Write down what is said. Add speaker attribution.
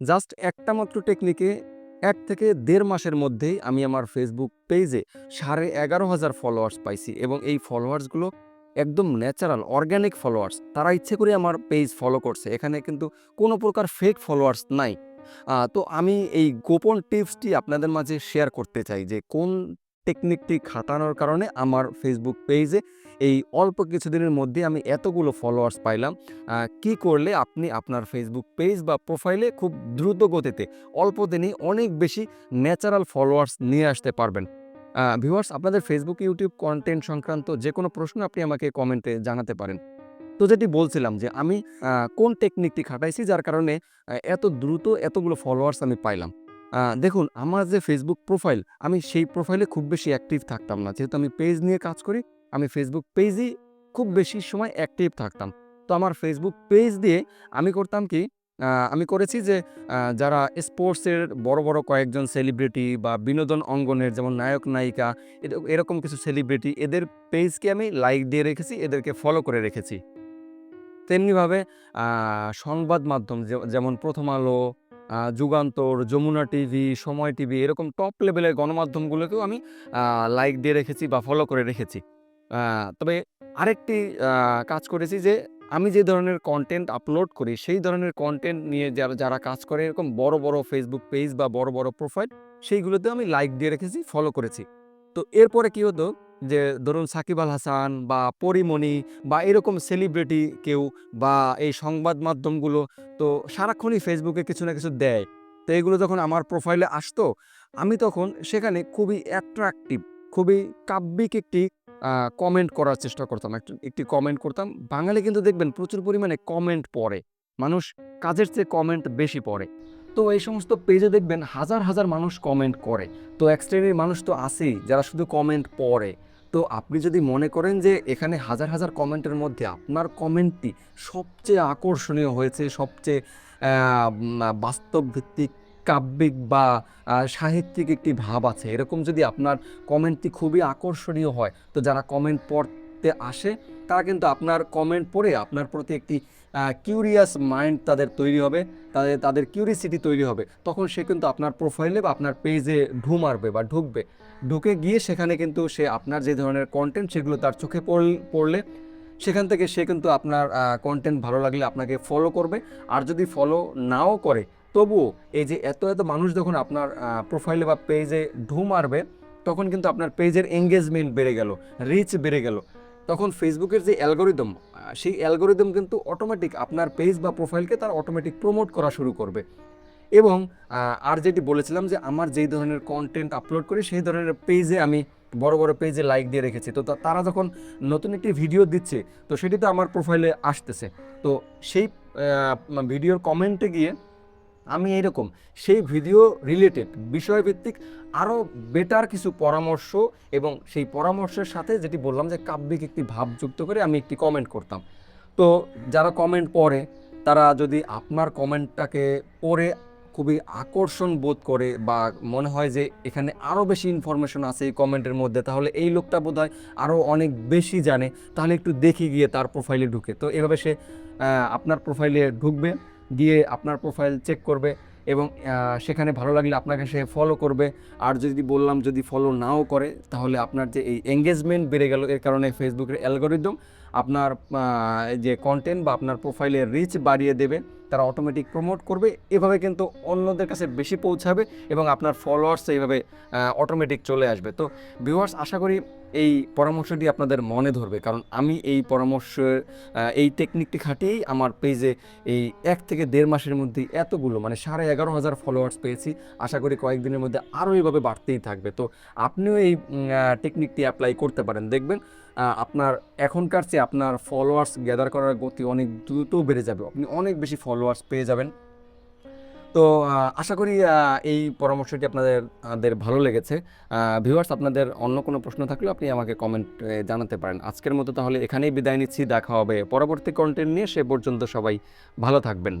Speaker 1: Just একটা মাত্র টেকনিকে এক থেকে দেড় মাসের মধ্যেই আমি আমার ফেসবুক পেজে সাড়ে এগারো হাজার ফলোয়ার্স পাইছি এবং এই ফলোয়ার্সগুলো একদম ন্যাচারাল অর্গ্যানিক ফলোয়ার্স তারা ইচ্ছে করে আমার পেজ ফলো করছে। এখানে কিন্তু কোনো প্রকার ফেক ফলোয়ার্স নাই। তো আমি এই গোপন টিপসটি আপনাদের মাঝে শেয়ার করতে চাই যে কোন টেকনিকটি খাটানোর কারণে আমার ফেসবুক পেজে এই অল্প কিছুদিনের মধ্যে আমি এতগুলো ফলোয়ার্স পাইলাম কি করলে আপনি আপনার ফেসবুক পেজ বা প্রোফাইলে খুব দ্রুত গতিতে অল্প দিনেই অনেক বেশি ন্যাচারাল ফলোয়ার্স নিয়ে আসতে পারবেন। ভিউয়ার্স আপনাদের ফেসবুক ইউটিউব কন্টেন্ট সংক্রান্ত যে কোনো প্রশ্ন আপনি আমাকে কমেন্টে জানাতে পারেন। তো যেটি বলছিলাম যে আমি কোন টেকনিকটি খাটাইছি যার কারণে এত দ্রুত এতগুলো ফলোয়ার্স আমি পাইলাম। দেখুন, আমার যে ফেসবুক প্রোফাইল আমি সেই প্রোফাইলে খুব বেশি অ্যাক্টিভ থাকতাম না। যেহেতু আমি পেজ নিয়ে কাজ করি আমি ফেসবুক পেজই খুব বেশি সময় অ্যাক্টিভ থাকতাম। তো আমার ফেসবুক পেজ দিয়ে আমি করতাম কি আমি করেছি যে যারা স্পোর্টসের বড় বড় কয়েকজন সেলিব্রিটি বা বিনোদন অঙ্গনের যেমন নায়ক, নায়িকা এর- এরকম কিছু সেলিব্রিটি এদের পেজকে আমি লাইক দিয়ে রেখেছি, এদেরকে ফলো করে রেখেছি। তেমনিভাবে সংবাদ মাধ্যম যেমন প্রথম আলো যুগান্তর, যমুনা টিভি সময় টিভি এরকম টপ লেভেলের গণমাধ্যমগুলোকেও আমি লাইক দিয়ে রেখেছি বা ফলো করে রেখেছি। তবে আরেকটি কাজ করেছি যে, আমি যে ধরনের কন্টেন্ট আপলোড করি, সেই ধরনের কন্টেন্ট নিয়ে যারা যারা কাজ করে, এরকম বড় বড় ফেসবুক পেজ বা বড় বড় প্রোফাইল সেইগুলোতেও আমি লাইক দিয়ে রেখেছি ফলো করেছি। তো এরপরে কি হতো যে, ধরুন সাকিব আল হাসান বা পরিমণি বা এরকম সেলিব্রিটি কেউ বা এই সংবাদ মাধ্যমগুলো তো সারাক্ষণই ফেসবুকে কিছু না কিছু দেয়। তো এগুলো যখন আমার প্রোফাইলে আসতো, আমি তখন সেখানে খুবই অ্যাট্রাকটিভ খুবই কাব্যিক একটি কমেন্ট করার চেষ্টা করতাম। একটু একটি কমেন্ট করতাম। বাঙালি কিন্তু দেখবেন প্রচুর পরিমাণে কমেন্ট পড়ে। মানুষ কাজের চেয়ে কমেন্ট বেশি পড়ে। তো এই সমস্ত পেজে দেখবেন হাজার হাজার মানুষ কমেন্ট করে। তো এক শ্রেণির মানুষ তো আছেই যারা শুধু কমেন্ট পড়ে। তো আপনি যদি মনে করেন যে এখানে হাজার হাজার কমেন্টের মধ্যে আপনার কমেন্টটি সবচেয়ে আকর্ষণীয় হয়েছে সবচেয়ে আহ, উম, বাস্তব ভিত্তিক কাব্যিক বা সাহিত্যিক একটি ভাব আছে। এরকম যদি আপনার কমেন্টটি খুবই আকর্ষণীয় হয়, তো যারা কমেন্ট পড়তে আসে, তারা কিন্তু আপনার কমেন্ট পড়ে আপনার প্রতি একটি কিউরিয়াস মাইন্ড তাদের তৈরি হবে, তাদের তাদের কিউরিসিটি তৈরি হবে। তখন সে কিন্তু আপনার প্রোফাইলে বা আপনার পেজে ঢু মারবে বা ঢুকবে। ঢুকে গিয়ে সেখানে কিন্তু সে আপনার যে ধরনের কন্টেন্ট সেগুলো তার চোখে পড়ল- পড়লে, সেখান থেকে সে কিন্তু আপনার কন্টেন্ট ভালো লাগলে আপনাকে ফলো করবে। আর যদি ফলো নাও করে তবুও এই যে এত এত মানুষ যখন আপনার প্রোফাইলে বা পেজে ঢু মারবে, তখন কিন্তু আপনার পেজের এঙ্গেজমেন্ট বেড়ে গেল রিচ বেড়ে গেল। তখন ফেসবুকের যে অ্যালগোরিদম সেই অ্যালগোরিদম কিন্তু অটোমেটিক আপনার পেজ বা প্রোফাইলকে তার অটোমেটিক প্রমোট করা শুরু করবে। এবং আর যেটি বলেছিলাম যে আমার যেই ধরনের কন্টেন্ট আপলোড করি, সেই ধরনের পেজে আমি বড় বড় পেজে লাইক দিয়ে রেখেছি। তো তারা যখন নতুন একটি ভিডিও দিচ্ছে, তো সেটি তো আমার প্রোফাইলে আসতেছে। তো সেই ভিডিওর কমেন্টে গিয়ে আমি এইরকম। সেই ভিডিও রিলেটেড বিষয়ভিত্তিক আরও বেটার কিছু পরামর্শ এবং সেই পরামর্শের সাথে যেটি বললাম যে কাব্যিক একটি ভাব যুক্ত করে আমি একটি কমেন্ট করতাম। তো যারা কমেন্ট পড়ে, তারা যদি আপনার কমেন্টটাকে পড়ে খুবই আকর্ষণ বোধ করে বা মনে হয় যে এখানে আরও বেশি ইনফরমেশন আছে এই কমেন্টের মধ্যে, তাহলে এই লোকটা বোধ হয় আরও অনেক বেশি জানে। তাহলে একটু দেখি গিয়ে তার প্রোফাইলে ঢুকে। তো এভাবে সে আপনার প্রোফাইলে ঢুকবে। দিয়ে আপনার প্রোফাইল চেক করবে এবং সেখানে ভালো লাগলে আপনাকে সে ফলো করবে। আর যদি বললাম যদি ফলো নাও করে, তাহলে আপনার যে এই এঙ্গেজমেন্ট বেড়ে গেল, এর কারণে ফেসবুকের অ্যালগোরিদম আপনার যে কন্টেন্ট বা আপনার প্রোফাইলের রিচ বাড়িয়ে দেবে, তারা অটোমেটিক প্রমোট করবে, এভাবে কিন্তু অন্যদের কাছে বেশি পৌঁছাবে এবং আপনার ফলোয়ার্স এইভাবে অটোমেটিক চলে আসবে। তো ভিউয়ার্স আশা করি এই পরামর্শটি আপনাদের মনে ধরবে, কারণ আমি এই পরামর্শ এই টেকনিকটি খাটিয়েই আমার পেজে এই এক থেকে দেড় মাসের মধ্যে এতগুলো মানে সাড়ে এগারো হাজার ফলোয়ার্স পেয়েছি। আশা করি কয়েকদিনের মধ্যে আরও এইভাবে বাড়তেই থাকবে। তো আপনিও এই টেকনিকটি অ্যাপ্লাই করতে পারেন। দেখবেন আপনার এখনকার আপনার ফলোয়ার্স গ্যাদার করার গতি অনেক দ্রুত বেড়ে যাবে। আপনি অনেক বেশি ফলোয়ার্স পেয়ে যাবেন। তো আশা করি এই পরামর্শটি আপনাদের ভালো লেগেছে। ভিউয়ার্স আপনাদের অন্য কোনো প্রশ্ন থাকলে আপনি আমাকে কমেন্ট জানাতে পারেন। আজকের মতো তাহলে এখানেই বিদায় নিচ্ছি। দেখা হবে পরবর্তী কন্টেন্ট নিয়ে। সে পর্যন্ত সবাই ভালো থাকবেন।